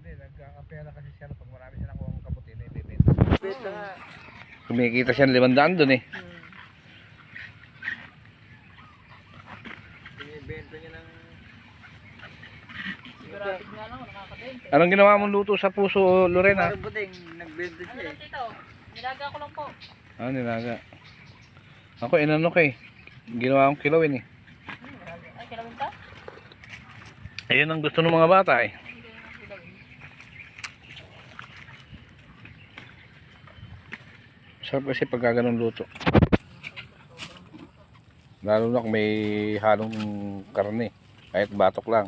Nagkakapera kasi siya pag marami siya nakuha ng kaputi na ibibenta. Benta nga. Kumikita siya ng limandaan dun eh. Hmm. Binibenta niya ng... Grabe nga lang, nakakabente. Anong ginawa mong luto sa puso, Lorena? Parang buting, nagbenta Ano siya lang eh. dito? Nilaga ko lang po. Ah, nilaga. Ako, inano kay. Ginawa akong kilawin eh. Ay, kilawin ka? Ayun ang gusto ng mga bata eh. Hindi na kilawin. Sarap kasi pagka ganun luto. Lalo na may halong karne. Kahit batok lang.